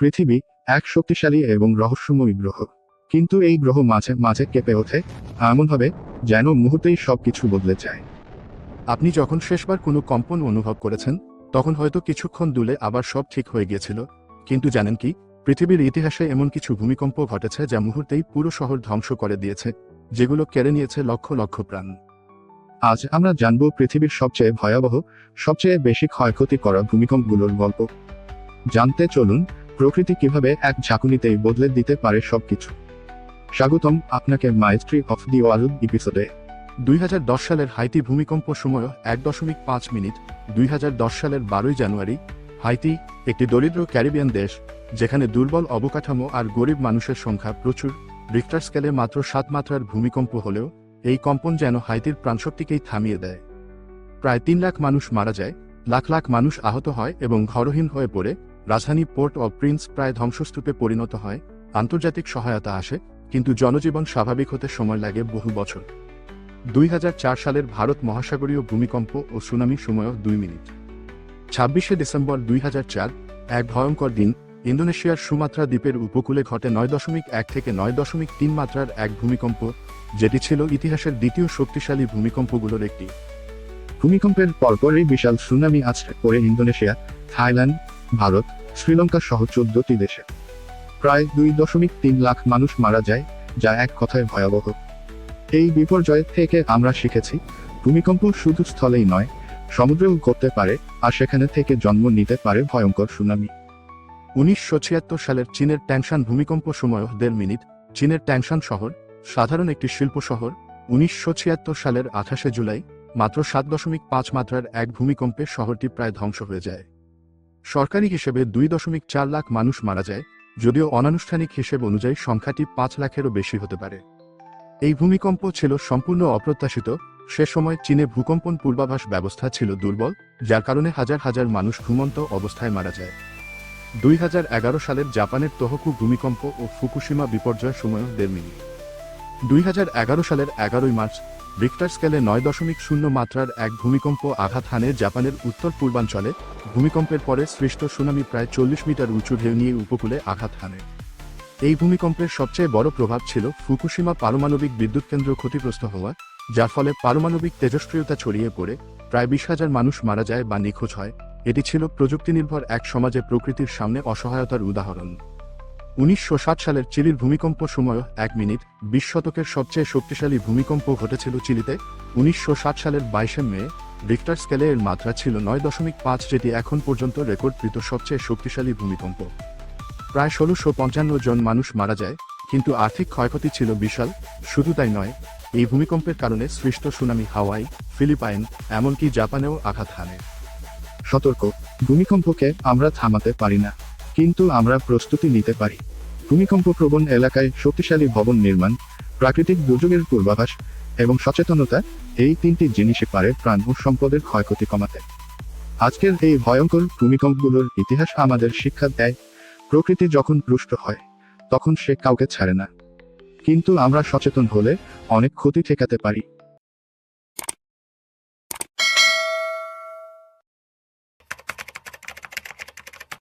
পৃথিবী এক শক্তিশালী এবং রহস্যময় গ্রহ। কিন্তু এই গ্রহ মাঝে মাঝে কেঁপে ওঠে এমনভাবে যেন মুহূর্তেই সবকিছু বদলে যায়। আপনি যখন শেষবার কোনো কম্পন অনুভব করেছেন, তখন হয়তো কিছুক্ষণ দূলে আবার সব ঠিক হয়ে গিয়েছিল, কিন্তু জানেন কি, পৃথিবীর ইতিহাসে এমন কিছু ভূমিকম্প ঘটেছে যা মুহূর্তেই পুরো শহর ধ্বংস করে দিয়েছে, যেগুলো কেড়ে নিয়েছে লক্ষ লক্ষ প্রাণ। আজ আমরা জানব পৃথিবীর সবচেয়ে ভয়াবহ, সবচেয়ে বেশি ক্ষয়ক্ষতি করা ভূমিকম্পগুলোর গল্প। জানতে চলুন প্রকৃতি কীভাবে এক ঝাঁকুনিতেই বদলে দিতে পারে সবকিছু। স্বাগতম আপনাকে মাইস্ট্রি অফ দি ওয়ার্ল্ড এপিসোডে দুই সালের হাইতি ভূমিকম্প সময় এক দশমিক পাঁচ মিনিট, দুই সালের বারোই জানুয়ারি, হাইতি একটি দরিদ্র ক্যারিবিয়ান দেশ, যেখানে দুর্বল অবকাঠামো আর গরিব মানুষের সংখ্যা প্রচুর। রিক্টার স্কেলে মাত্র সাত মাত্রার ভূমিকম্প হলেও এই কম্পন যেন হাইতির প্রাণশক্তিকেই থামিয়ে দেয়। প্রায় তিন লাখ মানুষ মারা যায়, লাখ লাখ মানুষ আহত হয় এবং ঘরহীন হয়ে পড়ে রাজধানী পোর্ট অব প্রিন্স প্রায় ধ্বংসস্তূপে পরিণত হয়, আন্তর্জাতিক সহায়তা আসে, কিন্তু জনজীবন স্বাভাবিক হতে সময় লাগে বহু বছর। দুই হাজার চার সালের ভারত মহাসাগরীয় ভূমিকম্প ও সুনামি সময়ও দুই মিনিট। ছাব্বিশে ডিসেম্বর দুই এক ভয়ঙ্কর দিন, ইন্দোনেশিয়ার সুমাত্রা দ্বীপের উপকূলে ঘটে নয় দশমিক এক থেকে নয় দশমিক তিন মাত্রার এক ভূমিকম্প, যেটি ছিল ইতিহাসের দ্বিতীয় শক্তিশালী ভূমিকম্পগুলোর একটি। ভূমিকম্পের পরপরই বিশাল সুনামি আছড়ে পড়ে ইন্দোনেশিয়া, থাইল্যান্ড ভারত, শ্রীলঙ্কা সহ চোদ্দটি দেশে। প্রায় দুই দশমিক তিন লাখ মানুষ মারা যায়, যা এক কথায় ভয়াবহ। এই বিপর্যয় থেকে আমরা শিখেছি, ভূমিকম্প শুধু স্থলেই নয়, সমুদ্রেও ঘটতে পারে, আর সেখানে থেকে জন্ম নিতে পারে ভয়ঙ্কর সুনামি। উনিশশো ছিয়াত্তর সালের চীনের ট্যাংশান ভূমিকম্প সময় দেড় মিনিট, চীনের ট্যাংশান শহর, সাধারণ একটি শিল্প শহর, উনিশশো ছিয়াত্তর সালের আঠাশে জুলাই, মাত্র সাত দশমিক পাঁচ মাত্রার এক ভূমিকম্পে শহরটি প্রায় ধ্বংস হয়ে যায়। সরকারি হিসেবে দুই দশমিক চার লাখ মানুষ মারা যায়, যদিও অনানুষ্ঠানিক হিসেব অনুযায়ী সংখ্যাটি পাঁচ লাখেরও বেশি হতে পারে। এই ভূমিকম্প ছিল সম্পূর্ণ অপ্রত্যাশিত, সে সময় চীনে ভূকম্পন পূর্বাভাস ব্যবস্থা ছিল দুর্বল, যার কারণে হাজার হাজার মানুষ ঘুমন্ত অবস্থায় মারা যায়। দুই হাজার এগারো সালের জাপানের তহকু ভূমিকম্প ও ফুকুশিমা বিপর্যয় সময় দেড় মিনিট। দুই হাজার এগারো সালের এগারোই মার্চ রিক্টার স্কেলে নয় দশমিক শূন্য মাত্রার এক ভূমিকম্প আঘাত হানে জাপানের উত্তর পূর্বাঞ্চলে। ভূমিকম্পের পরে সৃষ্ট সুনামি প্রায় চল্লিশ মিটার উঁচু ঢেউ নিয়ে উপকূলে আঘাত হানে। এই ভূমিকম্পের সবচেয়ে বড় প্রভাব ছিল ফুকুশিমা পারমাণবিক বিদ্যুৎ কেন্দ্র ক্ষতিগ্রস্ত হওয়া, যার ফলে পারমাণবিক তেজস্ক্রিয়তা ছড়িয়ে পড়ে প্রায় বিশ হাজার মানুষ মারা যায় বা নিখোঁজ হয়। এটি ছিল প্রযুক্তি নির্ভর এক সমাজে প্রকৃতির সামনে অসহায়তার উদাহরণ। উনিশশো সালের চিলির ভূমিকম্প সময় এক মিনিট বিশ শতকের সবচেয়ে শক্তিশালী ভূমিকম্প ঘটেছিল চিলিতে। উনিশশো সাত সালের বাইশে মে, রিক্টার স্কেলে এর মাত্রা ছিল নয় দশমিক পাঁচ, যেটি এখন পর্যন্ত রেকর্ডকৃত সবচেয়ে শক্তিশালী ভূমিকম্প। প্রায় ষোলোশো পঞ্চান্ন জন মানুষ মারা যায়, কিন্তু আর্থিক ক্ষয়ক্ষতি ছিল বিশাল, শুধু তাই নয়, এই ভূমিকম্পের কারণে সৃষ্ট সুনামি হাওয়াই, ফিলিপাইন, এমনকি জাপানেও আঘাত হানে। সতর্ক, ভূমিকম্পকে আমরা থামাতে পারি না। কিন্তু আমরা প্রস্তুতি নিতে পারি। ভূমিকম্প প্রবণ এলাকায় শক্তিশালী ভবন নির্মাণ, প্রাকৃতিক দুর্যোগের পূর্বাভাস এবং সচেতনতা এই তিনটি জিনিসে পারে প্রাণ ও সম্পদের ক্ষয়ক্ষতি কমাতে। আজকের এই ভয়ঙ্কর ভূমিকম্পগুলোর ইতিহাস আমাদের শিক্ষা দেয়, প্রকৃতি যখন রুষ্ট হয়, তখন সে কাউকে ছাড়ে না। কিন্তু আমরা সচেতন হলে অনেক ক্ষতি ঠেকাতে পারি।